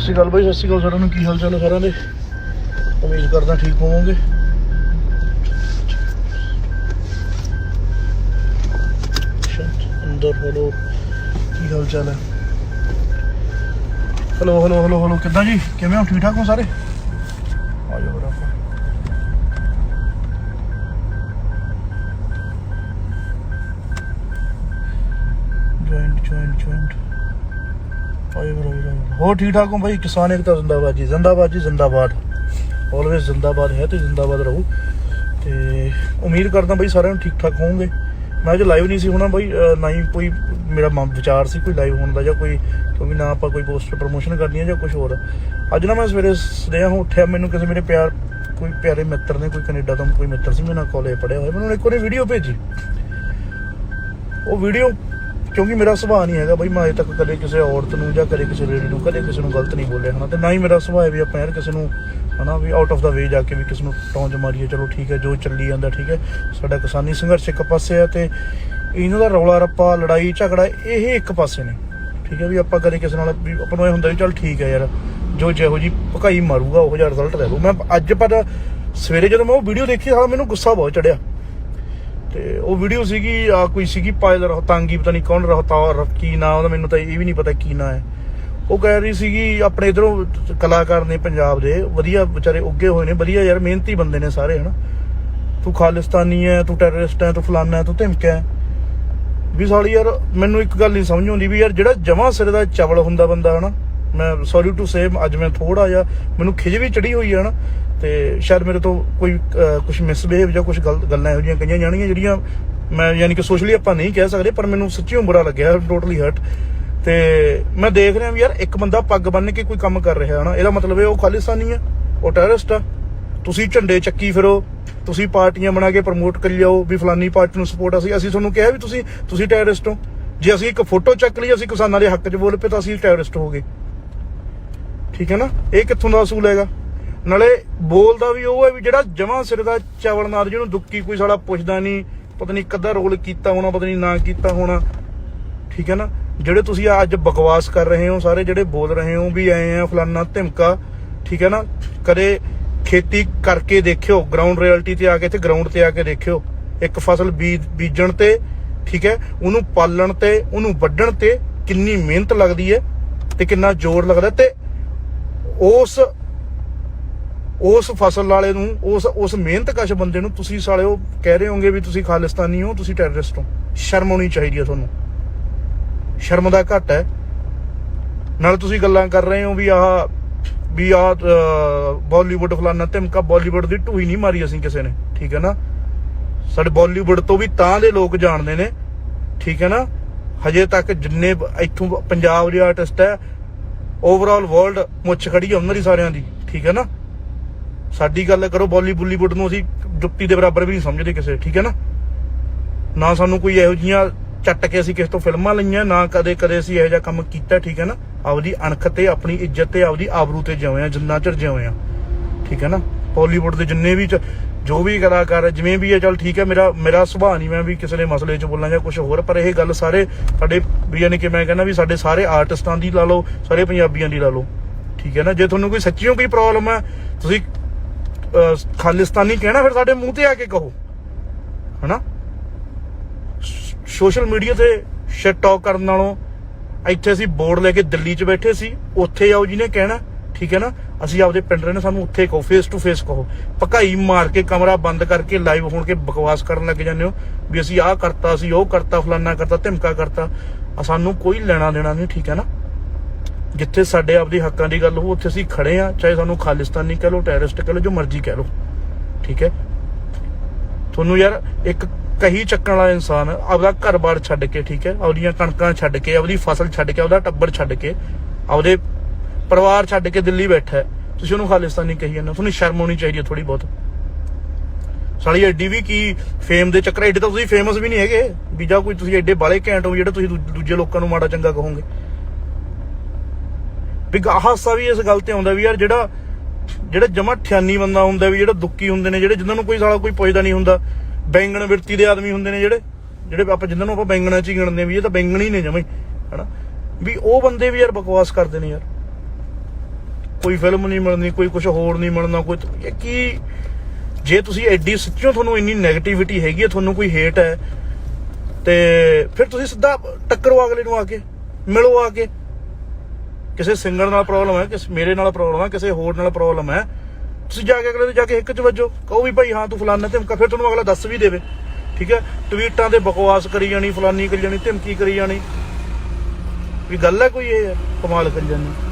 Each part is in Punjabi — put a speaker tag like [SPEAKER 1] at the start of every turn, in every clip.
[SPEAKER 1] ਸ਼੍ਰੀ ਅਕਾਲ ਬਾਈ, ਸਤਿ ਸ਼੍ਰੀ ਅਕਾਲ ਸਾਰਿਆਂ ਨੂੰ। ਕੀ ਹਾਲ ਚਾਲ ਹੈ ਸਾਰਿਆਂ ਦੇ? ਉਮੀਦ ਕਰਦਾ ਠੀਕ ਹੋਵੋਗੇ। ਅੰਦਰ ਹਲੋ ਕੀ ਹਾਲ ਚਾਲ ਹੈ ਹਲੋ ਹਲੋ ਹਲੋ ਹਲੋ ਕਿੱਦਾਂ ਜੀ? ਕਿਵੇਂ ਹੋ? ਠੀਕ ਠਾਕ ਹੋ ਸਾਰੇ? ਆ ਜਾਓ ਜੁਆਇੰਟ ਜੁਆਇੰਟ ਜੁਆਇੰਟ ਹੋਰ ਠੀਕ ਠਾਕ ਹੋ ਭਾਈ ਕਿਸਾਨ ਇੱਕ ਤਾਂ ਜ਼ਿੰਦਾਬਾਦ ਜੀ। ਜ਼ਿੰਦਾਬਾਦ ਜੀ, ਜ਼ਿੰਦਾਬਾਦ। ਆਲਵੇਜ਼ ਜ਼ਿੰਦਾਬਾਦ ਹੈ ਤੇ ਜ਼ਿੰਦਾਬਾਦ ਰਹੂ। ਤੇ ਉਮੀਦ ਕਰਦਾ ਭਾਈ ਸਾਰਿਆਂ ਨੂੰ ਠੀਕ ਠਾਕ ਹੋਵੋਗੇ। ਮੈਂ ਅੱਜ ਲਾਈਵ ਨਹੀਂ ਸੀ ਹੋਣਾ ਭਾਈ ਨਾ ਹੀ ਕੋਈ ਮੇਰਾ ਵਿਚਾਰ ਸੀ ਕੋਈ ਲਾਈਵ ਹੋਣ ਦਾ ਜਾਂ ਕੋਈ ਕਿਉਂਕਿ ਨਾ ਆਪਾਂ ਕੋਈ ਪੋਸਟਰ ਪ੍ਰੋਮੋਸ਼ਨ ਕਰਨੀ ਹੈ ਜਾਂ ਕੁਝ ਹੋਰ। ਅੱਜ ਨਾ ਮੈਂ ਸਵੇਰੇ ਸਦਿਆ ਹਾਂ ਉੱਠਿਆ, ਮੈਨੂੰ ਕਿਸੇ ਮੇਰੇ ਪਿਆਰ ਕੋਈ ਪਿਆਰੇ ਮਿੱਤਰ ਨੇ, ਕੋਈ ਕੈਨੇਡਾ ਤੋਂ ਕੋਈ ਮਿੱਤਰ ਸੀ, ਮੇਰੇ ਨਾਲ ਕਾਲਜ ਪੜਿਆ ਹੋਇਆ। ਮੈਨੂੰ ਇੱਕ ਉਹਨੇ ਵੀਡੀਓ ਭੇਜੀ। ਉਹ ਵੀਡੀਓ ਕਿਉਂਕਿ ਮੇਰਾ ਸੁਭਾਅ ਨਹੀਂ ਹੈਗਾ ਬਈ ਮੈਂ ਅਜੇ ਤੱਕ ਕਦੇ ਕਿਸੇ ਔਰਤ ਨੂੰ ਜਾਂ ਕਦੇ ਕਿਸੇ ਲੇਡੀ ਨੂੰ ਕਦੇ ਕਿਸੇ ਨੂੰ ਗਲਤ ਨਹੀਂ ਬੋਲਿਆ ਹਨਾ, ਤੇ ਨਾ ਹੀ ਮੇਰਾ ਸੁਭਾਅ ਹੈ ਵੀ ਆਪਾਂ ਯਾਰ ਕਿਸੇ ਨੂੰ ਹਨਾ ਵੀ ਆਊਟ ਆਫ ਦਾ ਵੇ ਜਾ ਕੇ ਵੀ ਕਿਸੇ ਨੂੰ ਟੌਂਜ ਮਾਰੀਏ, ਚਲੋ ਠੀਕ ਹੈ, ਜੋ ਚੱਲੀ ਜਾਂਦਾ ਠੀਕ ਹੈ, ਸਾਡਾ ਕਿਸਾਨੀ ਸੰਘਰਸ਼ ਇੱਕ ਪਾਸੇ ਆ ਤੇ ਇਹਨਾਂ ਦਾ ਰੌਲਾ ਰੱਪਾ, ਲੜਾਈ, ਝਗੜਾ ਇਹ ਇੱਕ ਪਾਸੇ ਨੇ, ਠੀਕ ਹੈ ਵੀ ਆਪਾਂ ਕਦੇ ਕਿਸੇ ਨਾਲ ਵੀ ਆਪਾਂ ਨੂੰ ਇਹ ਹੁੰਦਾ ਵੀ ਚਲ ਠੀਕ ਹੈ ਯਾਰ, ਜੋ ਜਿਹੋ ਜੀ ਭਕਾਈ ਮਾਰੂਗਾ, ਉਹ ਜਿਹਾ ਰਿਜ਼ਲਟ ਲੈ ਲੂ ਮੈਂ ਅੱਜ ਪਰ ਸਵੇਰੇ ਜਦੋਂ ਮੈਂ ਉਹ ਵੀਡੀਓ ਦੇਖੀ, ਸਾਲਾ ਮੈਨੂੰ ਗੁੱਸਾ ਬਹੁਤ ਚੜਿਆ। ਤੇ ਉਹ ਵੀਡੀਓ ਸੀਗੀ, ਆ ਕੋਈ ਸੀਗੀ ਪਾਇਲ ਰੋਹਤਾਂਗੀ ਪਤਾ ਨਹੀਂ ਕੌਣ ਰੋਹਤਾ ਕੀ ਨਾਂ ਉਹਦਾ, ਮੈਨੂੰ ਤਾਂ ਇਹ ਵੀ ਨਹੀਂ ਪਤਾ ਕੀ ਨਾਂ ਹੈ। ਉਹ ਕਹਿ ਰਹੀ ਸੀਗੀ, ਆਪਣੇ ਇਧਰੋਂ ਕਲਾਕਾਰ ਨੇ ਪੰਜਾਬ ਦੇ, ਵਧੀਆ ਵਿਚਾਰੇ ਉੱਗੇ ਹੋਏ ਨੇ, ਵਧੀਆ ਯਾਰ, ਮਿਹਨਤੀ ਬੰਦੇ ਨੇ ਸਾਰੇ, ਹਨਾ। ਤੂੰ ਖਾਲਿਸਤਾਨੀ ਹੈ ਤੂੰ ਟੈਰਰਿਸਟ ਹੈ ਤੂੰ ਫਲਾਨਾ ਹੈ ਤੂੰ ਧਮਕਾ ਹੈ ਵੀ ਸਾਲੀ ਯਾਰ, ਮੈਨੂੰ ਇੱਕ ਗੱਲ ਨਹੀਂ ਸਮਝ ਆਉਂਦੀ ਵੀ ਯਾਰ, ਜਿਹੜਾ ਜਮਾ ਸਿਰ ਦਾ ਚਵਲ ਹੁੰਦਾ ਬੰਦਾ, ਹਨਾ ਮੈਂ ਸੌਰੀ ਟੂ ਸੇ ਅੱਜ ਮੈਂ ਥੋੜਾ ਜਿਹਾ ਮੈਨੂੰ ਖਿਜ ਵੀ ਚੜੀ ਹੋਈ ਹੈ ਨਾ, ਤੇ ਸ਼ਾਇਦ ਮੇਰੇ ਤੋਂ ਕੋਈ ਕੁਝ ਮਿਸਬਿਹੇਵ ਜਾਂ ਕੁਝ ਗੱਲਾਂ ਇਹੋ ਜਿਹੀਆਂ ਕਹੀਆਂ ਜਾਣਗੀਆਂ ਜਿਹੜੀਆਂ ਮੈਂ ਯਾਨੀ ਕਿ ਸੋਸ਼ਲੀ ਆਪਾਂ ਨਹੀਂ ਕਹਿ ਸਕਦੇ, ਪਰ ਮੈਨੂੰ ਸੱਚੀਓ ਬੁਰਾ ਲੱਗਿਆ ਟੋਟਲੀ ਹਰਟ ਤੇ ਮੈਂ ਦੇਖ ਰਿਹਾ ਵੀ ਯਾਰ, ਇੱਕ ਬੰਦਾ ਪੱਗ ਬੰਨ ਕੇ ਕੋਈ ਕੰਮ ਕਰ ਰਿਹਾ ਹੈ ਨਾ, ਇਹਦਾ ਮਤਲਬ ਹੈ ਉਹ ਖਾਲਿਸਤਾਨੀ ਆ, ਉਹ ਟੈਰਰਿਸਟ ਆ। ਤੁਸੀਂ ਝੰਡੇ ਚੱਕੀ ਫਿਰੋ, ਤੁਸੀਂ ਪਾਰਟੀਆਂ ਬਣਾ ਕੇ ਪ੍ਰਮੋਟ ਕਰੀ ਜਾਓ, ਵੀ ਫਲਾਨੀ ਪਾਰਟੀ ਨੂੰ ਸਪੋਰਟ ਅਸੀਂ ਅਸੀਂ ਤੁਹਾਨੂੰ ਕਿਹਾ ਵੀ ਤੁਸੀਂ ਤੁਸੀਂ ਟੈਰਰਿਸਟ ਹੋ। ਜੇ ਅਸੀਂ ਇੱਕ ਫੋਟੋ ਚੱਕ ਲਈ, ਅਸੀਂ ਕਿਸਾਨਾਂ ਦੇ ਹੱਕ 'ਚ ਬੋਲ ਪਏ ਤਾਂ ਅਸੀਂ ਟੈਰਰਿਸਟ ਹੋ ਗਏ। ਠੀਕ ਹੈ ਨਾ? ਇਹ ਕਿੱਥੋਂ ਦਾ ਅਸੂਲ ਹੈਗਾ? ਨਾਲੇ ਬੋਲਦਾ ਵੀ ਉਹ ਹੈ ਵੀ ਜਿਹੜਾ ਜਮਾਂ ਸਿਰ ਦਾ ਚਾਵਲ ਨਾਲ ਜਿਹਨੂੰ ਦੁੱਕੀ ਕੋਈ ਸਾਲਾ ਪੁੱਛਦਾ ਨਹੀਂ, ਪਤਾ ਨਹੀਂ ਕਦਾ ਰੋਲ ਕੀਤਾ ਹੋਣਾ, ਪਤਾ ਨਹੀਂ ਨਾ ਕੀਤਾ ਹੋਣਾ। ਠੀਕ ਹੈ ਨਾ? ਜਿਹੜੇ ਤੁਸੀਂ ਅੱਜ ਬਕਵਾਸ ਕਰ ਰਹੇ ਹੋ, ਸਾਰੇ ਜਿਹੜੇ ਬੋਲ ਰਹੇ ਹੋ ਵੀ ਆਏ ਆ, ਫਲਾਨਾ ਧਮਕਾ, ਠੀਕ ਹੈ ਨਾ? ਕਦੇ ਖੇਤੀ ਕਰਕੇ ਦੇਖਿਓ ਗਰਾਊਂਡ ਰਿਐਲਿਟੀ ਤੇ ਆ ਕੇ ਤੇ ਗਰਾਊਂਡ ਤੇ ਆ ਕੇ ਦੇਖਿਓ। ਇੱਕ ਫਸਲ ਬੀਜ ਬੀਜਣ ਤੇ, ਠੀਕ ਹੈ? ਉਹਨੂੰ ਪਾਲਣ ਤੇ, ਉਹਨੂੰ ਵੱਢਣ ਤੇ ਕਿੰਨੀ ਮਿਹਨਤ ਲੱਗਦੀ ਹੈ ਤੇ ਕਿੰਨਾ ਜ਼ੋਰ ਲੱਗਦਾ ਤੇ ਉਸ ਉਸ ਫਸਲ ਵਾਲੇ ਨੂੰ, ਉਸ ਉਸ ਮਿਹਨਤਕਸ਼ ਬੰਦੇ ਨੂੰ ਤੁਸੀਂ ਸਾਲਿਓ ਕਹਿ ਰਹੇ ਹੋਗੇ ਵੀ ਤੁਸੀਂ ਖਾਲਿਸਤਾਨੀ ਹੋ, ਤੁਸੀਂ ਟੈਰਰਿਸਟ ਹੋ। ਸ਼ਰਮ ਆਉਣੀ ਚਾਹੀਦੀ ਹੈ ਤੁਹਾਨੂੰ। ਸ਼ਰਮ ਦਾ ਘਟ ਹੈ। ਨਾਲ ਤੁਸੀਂ ਗੱਲਾਂ ਕਰ ਰਹੇ ਹੋ ਵੀ ਆਹ ਵੀ ਆਹ ਬਾਲੀਵੁੱਡ ਫਲਾਨਾ ਧਮਕਾ ਬਾਲੀਵੁੱਡ ਦੀ ਢੂਈ ਨਹੀਂ ਮਾਰੀ ਅਸੀਂ ਕਿਸੇ ਨੇ। ਠੀਕ ਹੈ ਨਾ? ਸਾਡੇ ਬਾਲੀਵੁੱਡ ਤੋਂ ਵੀ ਤਾਂ ਦੇ ਲੋਕ ਜਾਣਦੇ ਨੇ। ਠੀਕ ਹੈ ਨਾ? ਹਜੇ ਤੱਕ ਜਿੰਨੇ ਇੱਥੋਂ ਪੰਜਾਬ ਦੇ ਆਰਟਿਸਟ ਹੈ ਓਵਰਆਲ ਵਰਲਡ ਮੁੱਛ ਖੜੀ ਹੈ ਉਹਨਾਂ ਦੀ ਸਾਰਿਆਂ ਦੀ, ਠੀਕ ਹੈ ਨਾ? ਸਾਡੀ ਗੱਲ ਕਰੋ ਬੋਲੀ ਬੁੱਲੀਵੁੱਡ ਨੂੰ ਅਸੀਂ ਜੁੱਤੀ ਦੇ ਬਰਾਬਰ ਵੀ ਨਹੀਂ ਸਮਝਦੇ ਕਿਸੇ, ਠੀਕ ਹੈ ਨਾ? ਨਾ ਸਾਨੂੰ ਕੋਈ ਇਹੋ ਜੀਆਂ ਚੱਟ ਕੇ ਅਸੀਂ ਕਿਸੇ ਤੋਂ ਫਿਲਮਾਂ ਲਈਆਂ, ਨਾ ਕਦੇ ਕਦੇ ਅਸੀਂ ਇਹੋ ਜਿਹਾ ਕੰਮ ਕੀਤਾ, ਠੀਕ ਹੈ ਨਾ? ਆਪਦੀ ਅਣਖ ਤੇ, ਆਪਣੀ ਇੱਜ਼ਤ ਤੇ, ਆਪਦੀ ਆਬਰੂ ਤੇ ਜਿਉਂ ਆ, ਜਿੰਨਾ ਚਿਰ ਜਿਉਂ ਆ, ਠੀਕ ਹੈ ਨਾ? ਬਾਲੀਵੁੱਡ ਦੇ ਜਿੰਨੇ ਵੀ ਜੋ ਵੀ ਕਲਾਕਾਰ ਹੈ, ਜਿਵੇਂ ਵੀ ਹੈ ਚਲ ਠੀਕ ਹੈ ਮੇਰਾ ਮੇਰਾ ਸੁਭਾਅ ਨਹੀਂ ਮੈਂ ਵੀ ਕਿਸੇ ਦੇ ਮਸਲੇ 'ਚ ਬੋਲਾਂ ਜਾਂ ਕੁਝ ਹੋਰ ਪਰ ਇਹ ਗੱਲ ਸਾਰੇ ਸਾਡੇ ਵੀ ਯਾਨੀ ਕਿ ਮੈਂ ਕਹਿੰਦਾ ਵੀ ਸਾਡੇ ਸਾਰੇ ਆਰਟਿਸਟਾਂ ਦੀ ਲਾ ਲਓ ਸਾਰੇ ਪੰਜਾਬੀਆਂ ਦੀ ਲਾ ਲਓ। ਠੀਕ ਹੈ ਨਾ? ਜੇ ਤੁਹਾਨੂੰ ਕੋਈ ਸੱਚੀਓ ਕੋਈ ਪ੍ਰੋਬਲਮ ਹੈ ਤੁਸੀਂ ਖਾਲਿਸਤਾਨੀ ਕਹਿਣਾ ਫਿਰ ਸਾਡੇ ਮੂੰਹ ਤੇ ਆ ਕੇ ਕਹੋ। ਹਨਾ? ਸੋਸ਼ਲ ਮੀਡੀਆ ਤੇ ਸ਼ਿਟ ਟਾਕ ਕਰਨ ਨਾਲੋਂ ਇੱਥੇ ਅਸੀਂ ਬੋਰਡ ਲੈ ਕੇ ਦਿੱਲੀ 'ਚ ਬੈਠੇ ਸੀ ਉੱਥੇ ਆਓ ਜੀ ਨੇ ਕਹਿਣਾ ਠੀਕ ਹੈ ਨਾ? ਅਸੀਂ ਆਪਦੇ ਪਿੰਡ ਰਹੇ ਸਾਨੂੰ ਉੱਥੇ ਕਹੋ ਫੇਸ ਟੂ ਫੇਸ ਕਹੋ। ਪਕਾਈ ਮਾਰ ਕੇ ਕਮਰਾ ਬੰਦ ਕਰਕੇ ਲਾਈਵ ਹੋਣ ਕੇ ਬਕਵਾਸ ਕਰਨ ਲੱਗ ਜਾਂਦੇ ਹੋ ਵੀ ਅਸੀਂ ਆਹ ਕਰਤਾ, ਅਸੀਂ ਉਹ ਕਰਤਾ, ਫਲਾਨਾ ਕਰਤਾ, ਧਮਕਾ ਕਰਤਾ। ਸਾਨੂੰ ਕੋਈ ਲੈਣਾ ਦੇਣਾ ਨਹੀਂ, ਠੀਕ ਹੈ ਨਾ? ਜਿੱਥੇ ਸਾਡੇ ਆਪਦੇ ਹੱਕਾਂ ਦੀ ਗੱਲ ਹੋ ਉੱਥੇ ਅਸੀਂ ਖੜੇ ਆ ਚਾਹੇ ਸਾਨੂੰ ਖਾਲਿਸਤਾਨੀ ਕਹਿ ਲੋ ਟੈਰਰਿਸਟ ਕਹਿ ਲਓ, ਜੋ ਮਰਜ਼ੀ ਕਹਿ ਲਓ। ਠੀਕ ਹੈ? ਤੁਹਾਨੂੰ ਯਾਰ ਇੱਕ ਕਹੀ ਚੱਕਣ ਵਾਲਾ ਇਨਸਾਨ ਆਪਦਾ ਘਰ-ਬਾਰ ਛੱਡ ਕੇ, ਠੀਕ ਹੈ? ਆਪਦੀਆਂ ਕਣਕਾਂ ਛੱਡ ਕੇ, ਆਪਦੀ ਫਸਲ ਛੱਡ ਕੇ, ਆਪਦਾ ਟੱਬਰ ਛੱਡ ਕੇ, ਆਪਦੇ ਪਰਿਵਾਰ ਛੱਡ ਕੇ ਦਿੱਲੀ ਬੈਠਾ ਤੁਸੀਂ ਉਹਨੂੰ ਖਾਲਿਸਤਾਨੀ ਕਹੀ ਜਾਂਦੇ ਤੁਹਾਨੂੰ ਸ਼ਰਮ ਆਉਣੀ ਚਾਹੀਦੀ ਹੈ ਥੋੜੀ ਬਹੁਤ। ਸਾਲੀ ਐਡੀ ਵੀ ਕੀ ਫੇਮ ਦੇ ਚੱਕਰ ਐਡੇ ਤਾਂ ਤੁਸੀਂ ਫੇਮਸ ਵੀ ਨਹੀਂ ਹੈਗੇ। ਵੀ ਜਾਂ ਕੋਈ ਤੁਸੀਂ ਐਡੇ ਬਾਲੇ ਘੈਂਟ ਹੋ ਜਿਹੜੇ ਤੁਸੀਂ ਦੂਜੇ ਲੋਕਾਂ ਨੂੰ ਮਾੜਾ ਚੰਗਾ ਕਹੋਗੇ। ਵੀ ਹਾਸਾ ਵੀ ਇਸ ਗੱਲ ਤੇ ਆਉਂਦਾ ਵੀ ਯਾਰ ਜਿਹੜਾ ਜਿਹੜਾ ਜਮਾ ਠਿਆਨੀ ਬੰਦਾ ਹੁੰਦਾ ਵੀ ਜਿਹੜਾ ਦੁੱਖੀ ਹੁੰਦੇ ਨੇ, ਜਿਹੜੇ ਜਿਨ੍ਹਾਂ ਨੂੰ ਕੋਈ ਸਾਲਾ ਕੋਈ ਪੁੱਛਦਾ ਨਹੀਂ ਹੁੰਦਾ। ਬੈਂਗਣ ਵਿਰਤੀ ਦੇ ਆਦਮੀ ਹੁੰਦੇ ਨੇ ਜਿਹੜੇ। ਜਿਹੜੇ ਆਪਾਂ ਜਿਨ੍ਹਾਂ ਨੂੰ ਆਪਾਂ ਬੈਂਗਣਾ ਚ ਹੀ ਗਿਣਦੇ ਵੀ ਇਹ ਤਾਂ ਬੈਂਗਣ ਹੀ ਨੇ ਜਮੇ। ਹਨਾ? ਵੀ ਉਹ ਬੰਦੇ ਵੀ ਯਾਰ ਬਕਵਾਸ ਕਰਦੇ ਨੇ ਯਾਰ। ਕੋਈ ਫਿਲਮ ਨਹੀਂ ਮਿਲਣੀ, ਕੋਈ ਕੁਝ ਹੋਰ ਨਹੀਂ ਮਿਲਣਾ, ਕੋਈ ਇਹ ਕੀ ਜੇ ਤੁਸੀਂ ਐਡੀ ਸੱਚਿਓ ਤੁਹਾਨੂੰ ਇੰਨੀ 네ਗੇਟਿਵਿਟੀ ਹੈਗੀ ਹੈ, ਤੁਹਾਨੂੰ ਕੋਈ ਹੇਟ ਹੈ, ਤੇ ਫਿਰ ਤੁਸੀਂ ਸਿੱਧਾ ਟੱਕਰੋ ਅਗਲੇ ਨੂੰ ਆ ਕੇ, ਮਿਲੋ ਆ ਕੇ। ਕਿਸੇ ਸਿੰਗਰ ਨਾਲ ਪ੍ਰੋਬਲਮ ਹੈ, ਕਿਸੇ ਮੇਰੇ ਨਾਲ ਪ੍ਰੋਬਲਮ ਹੈ, ਕਿਸੇ ਹੋਰ ਨਾਲ ਪ੍ਰੋਬਲਮ ਹੈ। ਤੁਸੀਂ ਜਾ ਕੇ ਅਗਲੇ ਨੂੰ ਜਾ ਕੇ ਇੱਕ ਚ ਵੱਜੋ, ਕਹੋ ਵੀ ਭਾਈ ਹਾਂ ਤੂੰ ਫਲਾਨਾ ਧਮਕਾ, ਫਿਰ ਤੁਹਾਨੂੰ ਅਗਲਾ ਦੱਸ ਵੀ ਦੇਵੇ। ਠੀਕ ਹੈ? ਟਵੀਟਾਂ ਤੇ ਬਕਵਾਸ ਕਰੀ ਜਾਣੀ, ਫਲਾਨੀ ਕਰੀ ਜਾਣੀ, ਧਮਕੀ ਕਰੀ ਜਾਣੀ। ਵੀ ਗੱਲ ਹੈ ਕੋਈ ਇਹ ਹੈ, ਕਮਾਲ ਕਰੀ ਜਾਣੀ।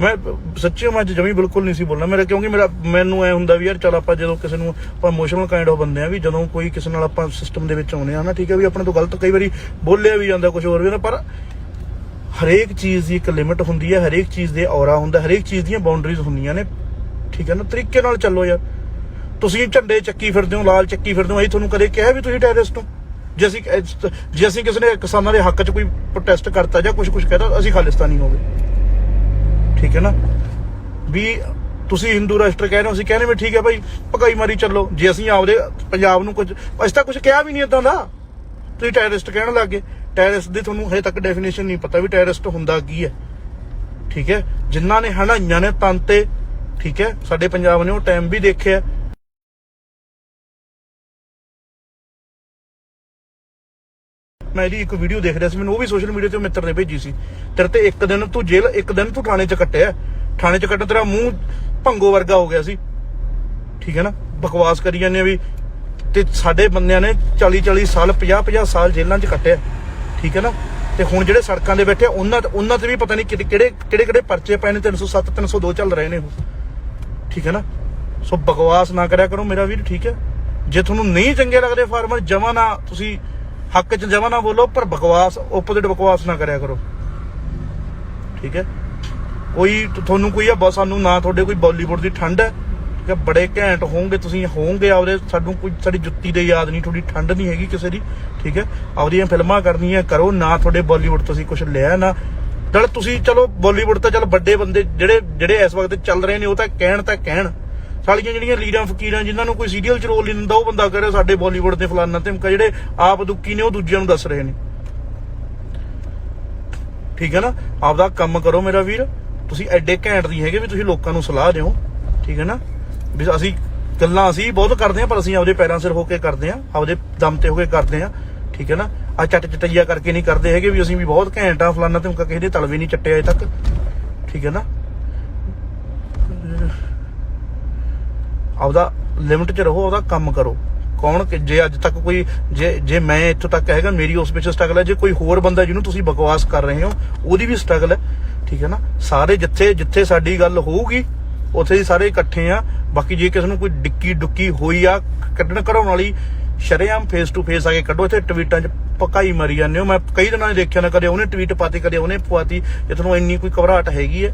[SPEAKER 1] ਮੈਂ ਸੱਚੀ ਮੈਂ ਅੱਜ ਜਮੀ ਬਿਲਕੁਲ ਨਹੀਂ ਸੀ ਬੋਲਣਾ। ਮੇਰਾ ਕਿਉਂਕਿ ਮੇਰਾ ਮੈਨੂੰ ਐ ਹੁੰਦਾ ਵੀ ਯਾਰ ਚਲ ਆਪਾਂ ਜਦੋਂ ਕਿਸੇ ਨੂੰ ਆਪਾਂ ਇਮੋਸ਼ਨਲ ਕਾਈਂਡ ਆਫ ਬੰਦੇ ਆ ਵੀ ਜਦੋਂ ਕੋਈ ਕਿਸੇ ਨਾਲ ਆਪਾਂ ਸਿਸਟਮ ਦੇ ਵਿੱਚ ਆਉਨੇ ਆ ਨਾ, ਠੀਕ ਹੈ ਵੀ ਆਪਣੇ ਤੋਂ ਗਲਤ ਕਈ ਵਾਰੀ ਬੋਲਿਆ ਵੀ ਜਾਂਦਾ ਕੁਝ ਹੋਰ ਵੀ ਹੁੰਦਾ ਪਰ ਹਰੇਕ ਚੀਜ਼ ਦੀ ਇੱਕ ਲਿਮਿਟ ਹੁੰਦੀ ਹੈ, ਹਰੇਕ ਚੀਜ਼ ਦੇ ਔਰਾ ਹੁੰਦਾ, ਹਰੇਕ ਚੀਜ਼ ਦੀਆਂ ਬਾਉਂਡਰੀਜ਼ ਹੁੰਦੀਆਂ ਨੇ। ਠੀਕ ਹੈ ਨਾ, ਤਰੀਕੇ ਨਾਲ ਚੱਲੋ ਯਾਰ। ਤੁਸੀਂ ਝੰਡੇ ਚੱਕੀ ਫਿਰਦੇ ਹੋ, ਲਾਲ ਚੱਕੀ ਫਿਰਦੇ ਹੋ, ਅਸੀਂ ਤੁਹਾਨੂੰ ਕਦੇ ਕਿਹਾ ਵੀ ਤੁਸੀਂ ਟੈਰਰਿਸਟ ਹੋ? ਜੇ ਅਸੀਂ ਜੇ ਅਸੀਂ ਕਿਸੇ ਨੇ ਕਿਸਾਨਾਂ ਦੇ ਹੱਕ 'ਚ ਕੋਈ ਪ੍ਰੋਟੈਸਟ ਕਰਤਾ ਜਾਂ ਕੁਝ ਕੁਝ ਕਹਿਤਾ, ਅਸੀਂ ਖਾਲਿਸਤਾਨੀ ਹੋ ਗਏ ਠੀਕ ਹੈ ਨਾ? ਵੀ ਤੁਸੀਂ ਹਿੰਦੂ ਰਾਸ਼ਟਰ ਕਹਿ ਰਹੇ ਹੋ, ਅਸੀਂ ਕਹਿੰਦੇ ਵੀ ਠੀਕ ਹੈ ਭਾਈ, ਭਗਾਈ ਮਾਰੀ ਚੱਲੋ। ਜੇ ਅਸੀਂ ਆਪਦੇ ਪੰਜਾਬ ਨੂੰ ਕੁਝ ਅਸੀਂ ਤਾਂ ਕੁਝ ਕਿਹਾ ਵੀ ਨਹੀਂ ਇਦਾਂ ਦਾ। ਤੁਸੀਂ ਟੈਰਰਿਸਟ ਕਹਿਣ ਲੱਗੇ ਟੈਰਰਿਸਟ ਦੀ ਤੁਹਾਨੂੰ ਹਜੇ ਤੱਕ ਡੈਫੀਨੇਸ਼ਨ ਨਹੀਂ ਪਤਾ ਵੀ ਟੈਰਰਿਸਟ ਹੁੰਦਾ ਕੀ ਹੈ। ਠੀਕ ਹੈ? ਜਿਨ੍ਹਾਂ ਨੇ ਹਣਾਈਆਂ ਨੇ ਤਨ ਤੇ, ਠੀਕ ਹੈ? ਸਾਡੇ ਪੰਜਾਬ ਨੇ ਉਹ ਟਾਈਮ ਵੀ ਦੇਖਿਆ। ਮੈਂ ਇਹਦੀ ਇੱਕ ਵੀਡੀਓ ਦੇਖ ਰਿਹਾ ਸੀ, ਮੈਨੂੰ ਉਹ ਵੀ ਸੋਸ਼ਲ ਮੀਡੀਆ ਤੇ ਮਿੱਤਰ ਨੇ ਭੇਜੀ ਸੀ। ਤੇਰੇ ਤੇ ਇੱਕ ਦਿਨ ਤੂੰ ਜੇਲ੍ਹ, ਇੱਕ ਦਿਨ ਤੂੰ ਥਾਣੇ 'ਚ ਕੱਟਿਆ। ਥਾਣੇ 'ਚ ਕੱਟਣ ਤੇਰਾ ਮੂੰਹ ਭੰਗੋ ਵਰਗਾ ਹੋ ਗਿਆ ਸੀ। ਠੀਕ ਹੈ ਨਾ? ਬਕਵਾਸ ਕਰੀ ਜਾਂਦੇ ਵੀ ਤੇ ਸਾਡੇ ਬੰਦਿਆਂ ਨੇ 40 40 ਸਾਲ 50 50 ਸਾਲ ਜੇਲ੍ਹਾਂ 'ਚ ਕੱਟਿਆ। ਠੀਕ ਹੈ ਨਾ? ਤੇ ਹੁਣ ਜਿਹੜੇ ਸੜਕਾਂ ਦੇ ਬੈਠੇ ਉਹਨਾਂ ਤੇ ਉਹਨਾਂ ਤੇ ਵੀ ਪਤਾ ਨਹੀਂ ਕਿਹੜੇ ਕਿਹੜੇ ਕਿਹੜੇ ਕਿਹੜੇ ਪਰਚੇ ਪਏ ਨੇ 307 302 ਚੱਲ ਰਹੇ ਨੇ ਉਹ। ਠੀਕ ਹੈ ਨਾ? ਸੋ ਬਕਵਾਸ ਨਾ ਕਰਿਆ ਕਰੋ ਮੇਰਾ ਵੀਰ, ਠੀਕ ਹੈ? ਜੇ ਤੁਹਾਨੂੰ ਨਹੀਂ ਚੰਗੇ ਲੱਗਦੇ ਫਾਰਮਰ, ਜਮਾ ਨਾ ਤੁਸੀਂ ਹੱਕ 'ਚ ਜਮਾ ਨਾ ਬੋਲੋ, ਪਰ ਬਕਵਾਸ ਓਪੋਜ਼ਿਟ ਬਕਵਾਸ ਨਾ ਕਰਿਆ ਕਰੋ। ਠੀਕ ਹੈ? ਕੋਈ ਤੁਹਾਨੂੰ ਕੋਈ ਆ, ਬਸ ਸਾਨੂੰ ਨਾ ਤੁਹਾਡੇ ਕੋਈ ਬਾਲੀਵੁੱਡ ਦੀ ਠੰਡ ਹੈ। ਠੀਕ ਹੈ? ਬੜੇ ਘੈਂਟ ਹੋਵੋਗੇ, ਤੁਸੀਂ ਹੋਵੋਗੇ ਆਪਦੇ, ਸਾਨੂੰ ਕੋਈ, ਸਾਡੀ ਜੁੱਤੀ ਦੇ ਯਾਦ ਨਹੀਂ, ਤੁਹਾਡੀ ਠੰਡ ਨਹੀਂ ਹੈਗੀ ਕਿਸੇ ਦੀ। ਠੀਕ ਹੈ? ਆਪਦੀਆਂ ਫਿਲਮਾਂ ਕਰਨੀਆਂ ਕਰੋ, ਨਾ ਤੁਹਾਡੇ ਬਾਲੀਵੁੱਡ ਤੁਸੀਂ ਅਸੀਂ ਕੁਝ ਲਿਆ ਨਾ। ਚਲ ਤੁਸੀਂ, ਚਲੋ, ਬਾਲੀਵੁੱਡ ਤਾਂ ਚਲ ਵੱਡੇ ਬੰਦੇ, ਜਿਹੜੇ ਜਿਹੜੇ ਇਸ ਵਕਤ ਚੱਲ ਰਹੇ ਨੇ, ਉਹ ਤਾਂ ਕਹਿਣ ਤਾਂ ਕਹਿਣ। ਸਾਲੀਆਂ ਜਿਹੜੀਆਂ ਲੀਡਾਂ ਫਕੀਰਾਂ ਜਿਨ੍ਹਾਂ ਨੂੰ ਕੋਈ ਸੀਰੀਅਲ ਚ ਰੋਲ ਨਹੀਂ ਦਿੰਦਾ, ਉਹ ਬੰਦਾ ਕਹ ਸਾਡੇ ਬਾਲੀਵੁੱਡ ਦੇ ਫਲਾਨਾ ਧਮਕਾ, ਜਿਹੜੇ ਆਪ ਦੁੱਕੀ ਨੇ, ਉਹ ਦੂਜਿਆਂ ਨੂੰ ਦੱਸ ਰਹੇ ਨੇ। ਠੀਕ ਹੈ ਨਾ? ਆਪਦਾ ਕੰਮ ਕਰੋ ਮੇਰਾ ਵੀਰ। ਤੁਸੀਂ ਐਡੇ ਘੈਂਟ ਦੀ ਹੈਗੇ ਵੀ ਤੁਸੀਂ ਲੋਕਾਂ ਨੂੰ ਸਲਾਹ ਦਿਓ। ਠੀਕ ਹੈ ਨਾ? ਵੀ ਅਸੀਂ ਗੱਲਾਂ ਅਸੀਂ ਬਹੁਤ ਕਰਦੇ ਆ ਪਰ ਅਸੀਂ ਆਪਦੇ ਪੈਰਾਂ ਸਿਰ ਹੋ ਕੇ ਕਰਦੇ ਆ ਆਪਦੇ ਦਮ ਤੇ ਹੋ ਕੇ ਕਰਦੇ ਆ ਠੀਕ ਹੈ ਨਾ? ਆ ਚੱਟ ਚਟਈਆ ਕਰਕੇ ਨਹੀਂ ਕਰਦੇ ਹੈਗੇ ਵੀ ਅਸੀਂ ਵੀ ਬਹੁਤ ਘੈਂਟ ਆ ਫਲਾਨਾ ਧਮਕਾ ਕਿਸੇ ਦੇ ਤਲਵੇ ਨਹੀਂ ਚੱਟੇ ਅਜੇ ਤੱਕ। ਠੀਕ ਹੈ ਨਾ? ਆਪਦਾ ਲਿਮਟ 'ਚ ਰਹੋ, ਆਪਦਾ ਕੰਮ ਕਰੋ। ਕੌਣ ਕਿ- ਜੇ ਅੱਜ ਤੱਕ ਕੋਈ, ਜੇ ਜੇ ਮੈਂ ਇੱਥੋਂ ਤੱਕ ਹੈਗਾ, ਮੇਰੀ ਉਸ ਵਿੱਚ ਸਟਰਗਲ ਹੈ। ਜੇ ਕੋਈ ਹੋਰ ਬੰਦਾ ਜਿਹਨੂੰ ਤੁਸੀਂ ਬਕਵਾਸ ਕਰ ਰਹੇ ਹੋ, ਉਹਦੀ ਵੀ ਸਟਰਗਲ ਹੈ। ਠੀਕ ਹੈ ਨਾ? ਸਾਰੇ ਜਿੱਥੇ ਜਿੱਥੇ ਸਾਡੀ ਗੱਲ ਹੋਊਗੀ, ਉੱਥੇ ਹੀ ਸਾਰੇ ਇਕੱਠੇ ਆ। ਬਾਕੀ ਜੇ ਕਿਸੇ ਨੂੰ ਕੋਈ ਡਿੱਕੀ ਡੁੱਕੀ ਹੋਈ ਆ, ਕੱਢਣ ਕਢਾਉਣ ਵਾਲੀ, ਸ਼ਰੇਆਮ ਫੇਸ ਟੂ ਫੇਸ ਆ ਕੇ ਕੱਢੋ। ਇੱਥੇ ਟਵੀਟਾਂ 'ਚ ਪਕਾਈ ਮਾਰੀ ਜਾਂਦੇ ਹੋ। ਮੈਂ ਕਈ ਦਿਨਾਂ ਨੇ ਦੇਖਿਆ ਨਾ, ਕਦੇ ਉਹਨੇ ਟਵੀਟ ਪਾਤੀ, ਕਦੇ ਉਹਨੇ ਪਵਾਤੀ ਜੇ ਤੁਹਾਨੂੰ ਇੰਨੀ ਕੋਈ ਘਬਰਾਹਟ ਹੈਗੀ ਹੈ।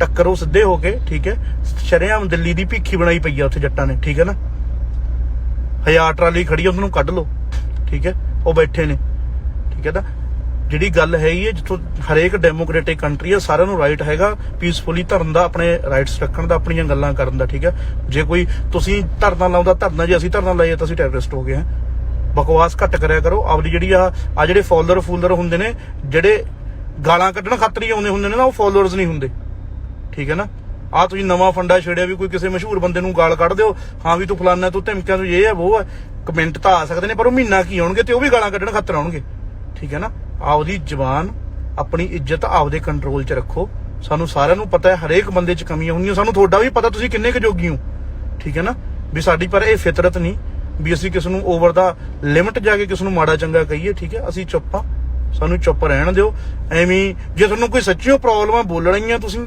[SPEAKER 1] ਟੱਕਰੋ ਸਿੱਧੇ ਹੋ ਕੇ, ਠੀਕ ਹੈ, ਸ਼ਰੇਆਮ ਦਿੱਲੀ ਦੀ ਭੀਖੀ ਬਣਾਈ ਪਈ ਆ ਉੱਥੇ ਜੱਟਾਂ ਨੇ, ਠੀਕ ਹੈ ਨਾ? ਹਜ਼ਾਰ ਟਰਾਲੀ ਖੜੀ ਆ, ਉਹਨਾਂ ਨੂੰ ਕੱਢ ਲਓ, ਠੀਕ ਹੈ, ਉਹ ਬੈਠੇ ਨੇ, ਠੀਕ ਹੈ ਨਾ? ਜਿਹੜੀ ਗੱਲ ਹੈਗੀ ਹੈ ਜਿੱਥੋਂ ਹਰੇਕ ਡੈਮੋਕ੍ਰੈਟਿਕ ਕੰਟਰੀ ਆ, ਸਾਰਿਆਂ ਨੂੰ ਰਾਈਟ ਹੈਗਾ ਪੀਸਫੁਲੀ ਧਰਨ ਦਾ, ਆਪਣੇ ਰਾਈਟਸ ਰੱਖਣ ਦਾ, ਆਪਣੀਆਂ ਗੱਲਾਂ ਕਰਨ ਦਾ, ਠੀਕ ਹੈ? ਜੇ ਕੋਈ ਤੁਸੀਂ ਧਰਨਾ ਲਾਉਂਦਾ, ਧਰਨਾ ਜੇ ਅਸੀਂ ਧਰਨਾ ਲਾਈਏ ਤਾਂ ਅਸੀਂ ਟੈਰਰਿਸਟ ਹੋ ਗਏ ਹਾਂ। ਬਕਵਾਸ ਘੱਟ ਕਰਿਆ ਕਰੋ, ਆਪਦੀ ਜਿਹੜੀ ਆ ਆ ਜਿਹੜੇ ਫਾਲੋਅਰ ਫੂਲਰ ਹੁੰਦੇ ਨੇ, ਜਿਹੜੇ ਗਾਲਾਂ ਕੱਢਣ ਖਾਤਰ ਹੀ ਆਉਂਦੇ ਹੁੰਦੇ ਨੇ ਨਾ, ਉਹ ਫਾਲੋਅਰਸ ਨਹੀਂ ਹੁੰਦੇ। ਠੀਕ ਹੈ ਨਾ? ਆ ਤੁਸੀਂ ਨਵਾਂ ਫੰਡਾ ਛੇੜਿਆ ਵੀ ਕੋਈ ਕਿਸੇ ਮਸ਼ਹੂਰ ਬੰਦੇ ਨੂੰ ਗਾਲ ਕੱਢ ਦਿਓ। ਹਾਂ ਵੀ ਤੂੰ ਫਲਾਨਾ ਤੂੰ ਧਮਕਿਆਂ ਤੂੰ ਇਹ ਹੈ, ਉਹ ਹੈ। ਕਮੈਂਟ ਤਾਂ ਆ ਸਕਦੇ ਨੇ, ਪਰ ਉਹ ਮਹੀਨਾ ਕੀ ਆਉਣਗੇ ਤੇ ਉਹ ਵੀ ਗਾਲਾਂ ਕੱਢਣ ਖਾਤਰ ਆਉਣਗੇ। ਠੀਕ ਹੈ ਨਾ? ਆਪਦੀ ਜ਼ਬਾਨ ਆਪਣੀ ਇੱਜ਼ਤ ਆਪਦੇ ਕੰਟਰੋਲ 'ਚ ਰੱਖੋ। ਸਾਨੂੰ ਸਾਰਿਆਂ ਨੂੰ ਪਤਾ ਹੈ, ਹਰੇਕ ਬੰਦੇ 'ਚ ਕਮੀਆਂ ਹੁੰਦੀਆਂ। ਸਾਨੂੰ ਤੁਹਾਡਾ ਵੀ ਪਤਾ, ਤੁਸੀਂ ਕਿੰਨੇ ਕੁ ਜੋਗੀ ਹੋ। ਠੀਕ ਹੈ ਨਾ? ਵੀ ਸਾਡੀ ਪਰ ਇਹ ਫਿਤਰਤ ਨਹੀਂ ਵੀ ਅਸੀਂ ਕਿਸ ਨੂੰ ਓਵਰ ਦਾ ਲਿਮਟ ਜਾ ਕੇ ਕਿਸ ਨੂੰ ਮਾੜਾ ਚੰਗਾ ਕਹੀਏ, ਠੀਕ ਹੈ? ਅਸੀਂ ਚੁੱਪ ਆ ਸਾਨੂੰ ਚੁੱਪ ਰਹਿਣ ਦਿਓ। ਐਵੇਂ ਜੇ ਤੁਹਾਨੂੰ ਕੋਈ ਸੱਚੀਓ ਪ੍ਰੋਬਲਮਾਂ ਬੋਲਣੀਆਂ ਤੁਸੀਂ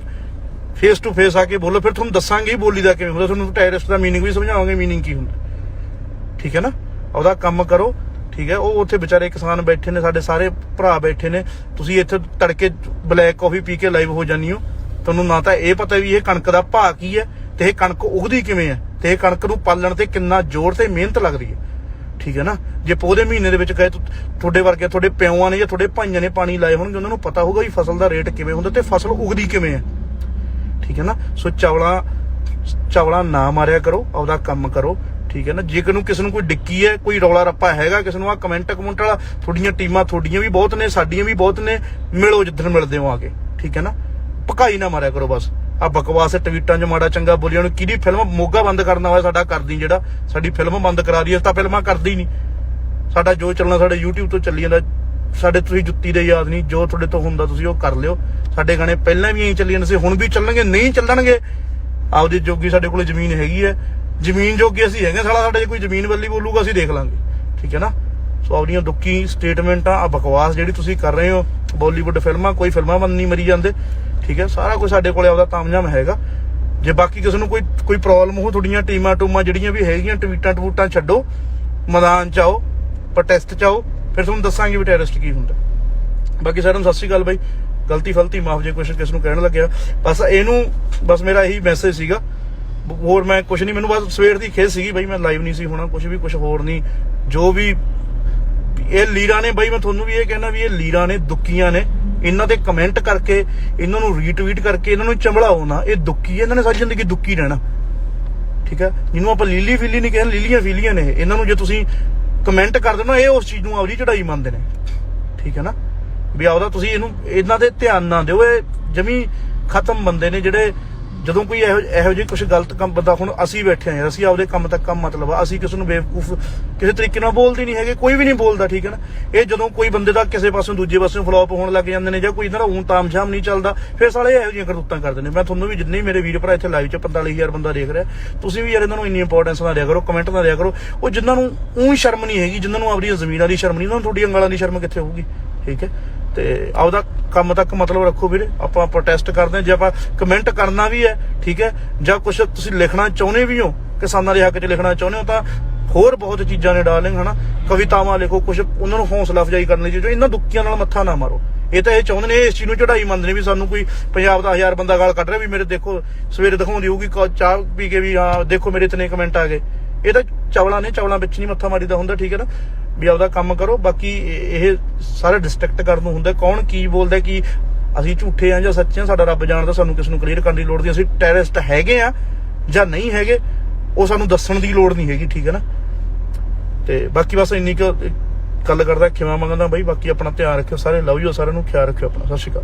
[SPEAKER 1] ਫੇਸ ਟੂ ਫੇਸ ਆ ਕੇ ਬੋਲੋ, ਫਿਰ ਤੁਹਾਨੂੰ ਦੱਸਾਂਗੇ ਬੋਲੀ ਦਾ ਕਿਵੇਂ ਹੁੰਦਾ, ਤੁਹਾਨੂੰ ਟੈਰਰਿਸਟ ਦਾ ਮੀਨਿੰਗ ਵੀ ਸਮਝਾਵਾਂਗੇ ਮੀਨਿੰਗ ਕੀ ਹੁੰਦਾ। ਠੀਕ ਹੈ ਨਾ? ਉਹਦਾ ਕੰਮ ਕਰੋ, ਠੀਕ ਹੈ? ਉਹ ਉੱਥੇ ਵਿਚਾਰੇ ਕਿਸਾਨ ਬੈਠੇ ਨੇ, ਸਾਡੇ ਸਾਰੇ ਭਰਾ ਬੈਠੇ ਨੇ। ਤੁਸੀਂ ਇੱਥੇ ਤੜਕੇ ਬਲੈਕ ਕਾਫੀ ਪੀ ਕੇ ਲਾਈਵ ਹੋ ਜਾਨੀ ਹੋ। ਤੁਹਾਨੂੰ ਨਾ ਤਾਂ ਇਹ ਪਤਾ ਵੀ ਇਹ ਕਣਕ ਦਾ ਭਾਅ ਕੀ ਹੈ ਤੇ ਇਹ ਕਣਕ ਉਗਦੀ ਕਿਵੇਂ ਹੈ ਤੇ ਇਹ ਕਣਕ ਨੂੰ ਪਾਲਣ ਤੇ ਕਿੰਨਾ ਜ਼ੋਰ ਤੇ ਮਿਹਨਤ ਲੱਗਦੀ ਹੈ। ਠੀਕ ਹੈ ਨਾ? ਜੇ ਪੋਦੇ ਮਹੀਨੇ ਦੇ ਵਿੱਚ ਗਏ ਤੁਹਾਡੇ ਵਰਗੇ ਤੁਹਾਡੇ ਪਿਓਾਂ ਨੇ ਜਾਂ ਤੁਹਾਡੇ ਭਾਈਆਂ ਨੇ ਪਾਣੀ ਲਾਏ ਹੋਣਗੇ, ਉਹਨਾਂ ਨੂੰ ਪਤਾ ਹੋਊਗਾ ਵੀ ਫਸਲ ਦਾ ਰੇਟ ਕਿਵੇਂ ਹੁੰਦਾ ਤੇ ਫਸਲ ਉਗਦੀ ਕਿਵੇਂ ਹੈ। ਠੀਕ ਹੈ ਨਾ? ਸੋ ਚਾਵਲਾਂ ਚਾਵਲਾਂ ਨਾ ਮਾਰਿਆ ਕਰੋ, ਆਪਦਾ ਕੰਮ ਕਰੋ, ਠੀਕ ਹੈ ਨਾ? ਜੇ ਨੂੰ ਕਿਸੇ ਨੂੰ ਕੋਈ ਡਿੱਕੀ ਹੈ, ਕੋਈ ਰੌਲਾ ਰੱਪਾ ਹੈਗਾ, ਕਿਸੇ ਨੂੰ ਆ ਕਮੈਂਟ ਕਮੈਂਟ ਵਾਲਾ, ਤੁਹਾਡੀਆਂ ਟੀਮਾਂ ਤੁਹਾਡੀਆਂ ਵੀ ਬਹੁਤ ਨੇ, ਸਾਡੀਆਂ ਵੀ ਬਹੁਤ ਨੇ, ਮਿਲੋ ਜਿੱਦਣ ਮਿਲਦੇ ਹੋ ਆ ਕੇ, ਠੀਕ ਹੈ ਨਾ? ਪਕਾਈ ਨਾ ਮਾਰਿਆ ਕਰੋ ਬਸ। ਆ ਬਕਵਾਸ ਟਵੀਟਾਂ 'ਚ ਮਾੜਾ ਚੰਗਾ ਬੋਲਿਆ ਨੂੰ ਕਿਹਦੀ ਫਿਲਮ ਮੋਗਾ ਬੰਦ ਕਰਨਾ ਹੋਇਆ ਸਾਡਾ ਕਰਦੀ ਜਿਹੜਾ, ਸਾਡੀ ਫਿਲਮ ਬੰਦ ਕਰਾ ਰਹੀ ਹੈ ਤਾਂ ਫਿਲਮਾਂ ਕਰਦੀ ਨਹੀਂ। ਸਾਡਾ ਜੋ ਚੱਲਣਾ, ਸਾਡੇ YouTube ਤੋਂ ਚੱਲੀ ਜਾਂਦਾ ਸਾਡੇ ਤੁਸੀਂ ਜੁੱਤੀ ਦੇ ਯਾਦ ਨਹੀਂ, ਜੋ ਤੁਹਾਡੇ ਤੋਂ ਹੁੰਦਾ ਤੁਸੀਂ ਉਹ ਕਰ ਲਿਓ। ਸਾਡੇ ਗਾਣੇ ਪਹਿਲਾਂ ਵੀ ਐਂ ਚੱਲੀ ਜਾਂਦੇ ਸੀ, ਹੁਣ ਵੀ ਚੱਲਣਗੇ, ਨਹੀਂ ਚੱਲਣਗੇ। ਆਪਦੀ ਜੋਗੀ ਸਾਡੇ ਕੋਲ ਜ਼ਮੀਨ ਹੈਗੀ ਹੈ। ਜ਼ਮੀਨ ਜੋਗੀ ਅਸੀਂ ਹੈਗੇ ਸਾਲਾ ਸਾਡੇ ਕੋਈ ਜ਼ਮੀਨ ਵੱਲੀ ਬੋਲੂਗਾ, ਅਸੀਂ ਦੇਖ ਲਾਂਗੇ। ਠੀਕ ਹੈ ਨਾ? ਸੋ ਆਪਣੀਆਂ ਦੁੱਕੀ ਸਟੇਟਮੈਂਟਾਂ ਆ ਬਕਵਾਸ ਜਿਹੜੀ ਤੁਸੀਂ ਕਰ ਰਹੇ ਹੋ ਬਾਲੀਵੁੱਡ ਫਿਲਮਾਂ, ਕੋਈ ਫਿਲਮਾਂ ਬੰਦ ਨਹੀਂ ਮਰੀ ਜਾਂਦੇ। ਠੀਕ ਹੈ? ਸਾਰਾ ਕੁਝ ਸਾਡੇ ਕੋਲੇ ਆਪਦਾ ਤਾਮਝਾਮ ਹੈਗਾ। ਜੇ ਬਾਕੀ ਕਿਸੇ ਨੂੰ ਕੋਈ ਕੋਈ ਪ੍ਰੋਬਲਮ ਹੋ, ਤੁਹਾਡੀਆਂ ਟੀਮਾਂ ਟੂਮਾਂ ਜਿਹੜੀਆਂ ਵੀ ਹੈਗੀਆਂ ਟਵੀਟਾਂ ਟਵੂਟਾਂ ਛੱਡੋ। ਮੈਦਾਨ ਚ ਆਓ ਪ੍ਰੋਟੈਸਟ ਚ ਆਓ। ਫਿਰ ਤੁਹਾਨੂੰ ਦੱਸਾਂਗੇ ਵੀ ਟੈਰਰਿਸਟ ਕੀ ਹੁੰਦਾ। ਬਾਕੀ ਸਾਰਿਆਂ ਨੂੰ ਸਤਿ ਸ਼੍ਰੀ ਅਕਾਲ ਬਾਈ। ਗਲਤੀ ਫਲਤੀ, ਮਾਫ ਜੇ ਕੁਛ ਕਿਸ ਨੂੰ ਕਹਿਣ ਲੱਗਿਆ। ਬਸ ਇਹਨੂੰ, ਬਸ ਮੇਰਾ ਇਹੀ ਮੈਸੇਜ ਸੀਗਾ। ਹੋਰ ਮੈਂ ਕੁਛ ਨਹੀਂ, ਮੈਨੂੰ ਬਸ ਸਵੇਰ ਦੀ ਖੇਸ ਸੀਗੀ ਬਾਈ, ਮੈਂ ਲਾਈਵ ਨਹੀਂ ਸੀ ਹੋਣਾ, ਕੁਛ ਵੀ, ਕੁਛ ਹੋਰ ਨਹੀਂ। ਜੋ ਵੀ, ਇਹ ਲੀਰਾਂ ਨੇ ਬਾਈ, ਮੈਂ ਤੁਹਾਨੂੰ ਵੀ ਇਹ ਕਹਿਣਾ ਵੀ ਇਹ ਲੀਰਾਂ ਨੇ ਦੁੱਕੀਆਂ ਨੇ। ਇਹਨਾਂ ਤੇ ਕਮੈਂਟ ਕਰਕੇ, ਇਹਨਾਂ ਨੂੰ ਰੀਟਵੀਟ ਕਰਕੇ, ਇਹਨਾਂ ਨੂੰ ਚੰਬੜਾਓ ਨਾ। ਇਹ ਦੁੱਕੀ ਇਹਨਾਂ ਨੇ ਸਾਰੀ ਜ਼ਿੰਦਗੀ ਦੁੱਕੀ ਰਹਿਣਾ। ਠੀਕ ਹੈ? ਜਿਹਨੂੰ ਆਪਾਂ ਲੀਲੀ ਫੀਲੀ ਨਹੀਂ ਕਹਿੰਦੇ ਲੀਲੀਆਂ ਫੀਲੀਆਂ ਨੇ। ਇਹਨਾਂ ਨੂੰ ਜੇ ਤੁਸੀਂ ਕਮੈਂਟ ਕਰ ਦਿਓ ਇਹ ਉਸ ਚੀਜ਼ ਨੂੰ ਆਪਦੀ ਚੜਾਈ ਮੰਨਦੇ ਨੇ। ਠੀਕ ਹੈ ਨਾ? ਵੀ ਆਪਦਾ ਤੁਸੀਂ ਇਹਨੂੰ, ਇਹਨਾਂ ਦੇ ਧਿਆਨ ਨਾ ਦਿਓ, ਇਹ ਜਮੀ ਖਤਮ ਬੰਦੇ ਨੇ ਜਿਹੜੇ ਜਦੋਂ ਕੋਈ ਇਹੋ ਇਹੋ ਜਿਹੀ ਕੁਝ ਗਲਤ ਕੰਮ, ਬੰਦਾ ਹੁਣ ਅਸੀਂ ਬੈਠੇ ਆ ਅਸੀਂ ਆਪਦੇ ਕੰਮ ਤੱਕ ਕੰਮ ਮਤਲਬ ਆ, ਅਸੀਂ ਕਿਸੇ ਨੂੰ ਬੇਵਕੂਫ ਕਿਸੇ ਤਰੀਕੇ ਨਾਲ ਬੋਲਦੇ ਨਹੀਂ ਹੈਗੇ, ਕੋਈ ਵੀ ਨਹੀਂ ਬੋਲਦਾ, ਠੀਕ ਹੈ ਨਾ? ਇਹ ਜਦੋਂ ਕੋਈ ਬੰਦੇ ਦਾ ਕਿਸੇ ਪਾਸੋਂ ਦੂਜੇ ਪਾਸੋਂ ਫਲੋਪ ਹੋਣ ਲੱਗ ਜਾਂਦੇ ਨੇ ਜਾਂ ਕੋਈ ਇਹਨਾਂ ਦਾ ਊਂ ਤਾਮਝਾਮ ਨਹੀਂ ਚੱਲਦਾ, ਫਿਰ ਸਾਲੇ ਇਹੋ ਜਿਹੀਆਂ ਕਰਤੂਤਾਂ ਕਰਦੇ ਨੇ। ਮੈਂ ਤੁਹਾਨੂੰ ਵੀ ਜਿੰਨੇ ਮੇਰੇ ਵੀਰ ਭਰਾ ਇੱਥੇ ਲਾਈਵ 'ਚ 45000 ਬੰਦਾ ਦੇਖ ਰਿਹਾ, ਤੁਸੀਂ ਵੀ ਯਾਰ ਇਹਨਾਂ ਨੂੰ ਇੰਨੀ ਇੰਪੋਰਟੈਂਸ ਨਾ ਦਿਆ ਕਰੋ ਕਮੈਂਟ ਨਾ ਦਿਆ ਕਰੋ। ਉਹ ਜਿਨ੍ਹਾਂ ਨੂੰ ਊਂ ਸ਼ਰਮ ਨਹੀਂ ਹੈਗੀ, ਜਿਨ੍ਹਾਂ ਨੂੰ ਆਪਣੀ ਜ਼ਮੀਨਾਂ ਦੀ ਸ਼ਰਮ ਨਹੀਂ, ਉਹਨਾਂ ਨੂੰ ਤੁਹਾਡੀਆਂ ਗਾਲਾਂ ਦੀ ਸ਼ਰਮ ਕਿੱਥੇ ਹੋਊਗੀ? ਠੀਕ ਹੈ? ਤੇ ਆਪਦਾ ਕੰਮ ਤੱਕ ਮਤਲਬ ਰੱਖੋ ਵੀਰੇ। ਆਪਾਂ ਪ੍ਰੋਟੈਸਟ ਕਰਦੇ ਹਾਂ, ਜੇ ਆਪਾਂ ਕਮੈਂਟ ਕਰਨਾ ਵੀ ਹੈ, ਠੀਕ ਹੈ, ਜਾਂ ਕੁਝ ਤੁਸੀਂ ਲਿਖਣਾ ਚਾਹੁੰਦੇ ਵੀ ਹੋ, ਕਿਸਾਨਾਂ ਦੇ ਹੱਕ 'ਚ ਲਿਖਣਾ ਚਾਹੁੰਦੇ ਹੋ, ਤਾਂ ਹੋਰ ਬਹੁਤ ਚੀਜ਼ਾਂ ਨੇ ਡਾਰਲਿੰਗ ਹਨਾ? ਕਵਿਤਾਵਾਂ ਲਿਖੋ ਕੁਝ ਉਹਨਾਂ ਨੂੰ ਹੌਸਲਾ ਅਫਜ਼ਾਈ ਕਰਨ ਲਈ ਜੋ ਇਹਨਾਂ ਦੁੱਕੀਆਂ ਨਾਲ ਮੱਥਾ ਨਾ ਮਾਰੋ। ਇਹ ਤਾਂ ਇਹ ਚਾਹੁੰਦੇ ਨੇ ਇਸ ਚੀਜ਼ ਨੂੰ ਚੜਾਈ ਮੰਨਦੇ ਨੇ ਵੀ ਸਾਨੂੰ ਕੋਈ ਪੰਜਾਬ ਦਾ ਹਜ਼ਾਰ ਬੰਦਾ ਗਾਲ ਕੱਢ ਰਿਹਾ ਵੀ ਮੇਰੇ ਦੇਖੋ, ਸਵੇਰੇ ਦਿਖਾਉਂਦੀ ਹੋਊਗੀ ਚਾਹ ਪੀ ਕੇ ਵੀ, ਹਾਂ, ਦੇਖੋ ਮੇਰੇ ਇਤਨੇ ਕਮੈਂਟ ਆ ਗਏ। ਇਹ ਤਾਂ ਚਵਲਾਂ ਨੇ ਚਵਲਾਂ ਵਿੱਚ ਨਹੀਂ ਮੱਥਾ ਮਾਰੀਦਾ ਹੁੰਦਾ, ਠੀਕ ਹੈ ਨਾ? ਵੀ ਆਪਦਾ ਕੰਮ ਕਰੋ, ਬਾਕੀ ਇਹ ਇਹ ਸਾਰਾ ਡਿਸਟ੍ਰੈਕਟ ਕਰਨ ਨੂੰ ਹੁੰਦਾ, ਕੌਣ ਕੀ ਬੋਲਦਾ, ਕੀ ਅਸੀਂ ਝੂਠੇ ਆ ਜਾਂ ਸੱਚੇ ਆ ਸਾਡਾ ਰੱਬ ਜਾਣਦਾ, ਸਾਨੂੰ ਕਿਸ ਨੂੰ ਕਲੀਅਰ ਕਰਨ ਦੀ ਲੋੜ ਨਹੀਂ, ਅਸੀਂ ਟੈਰਰਿਸਟ ਹੈਗੇ ਆ ਜਾਂ ਨਹੀਂ ਹੈਗੇ, ਉਹ ਸਾਨੂੰ ਦੱਸਣ ਦੀ ਲੋੜ ਨਹੀਂ ਹੈਗੀ, ਠੀਕ ਹੈ ਨਾ? ਤੇ ਬਾਕੀ ਬਸ ਇੰਨੀ ਕੁ ਗੱਲ ਕਰਦਾ, ਖਿਮਾ ਮੰਗਦਾ, ਬਾਈ, ਬਾਕੀ ਆਪਣਾ ਧਿਆਨ ਰੱਖਿਓ, ਸਾਰੇ ਲਵ ਯੂ, ਸਾਰਿਆਂ ਨੂੰ ਖਿਆਲ ਰੱਖਿਓ ਆਪਣਾ, ਸਤਿ ਸ਼੍ਰੀ ਅਕਾਲ।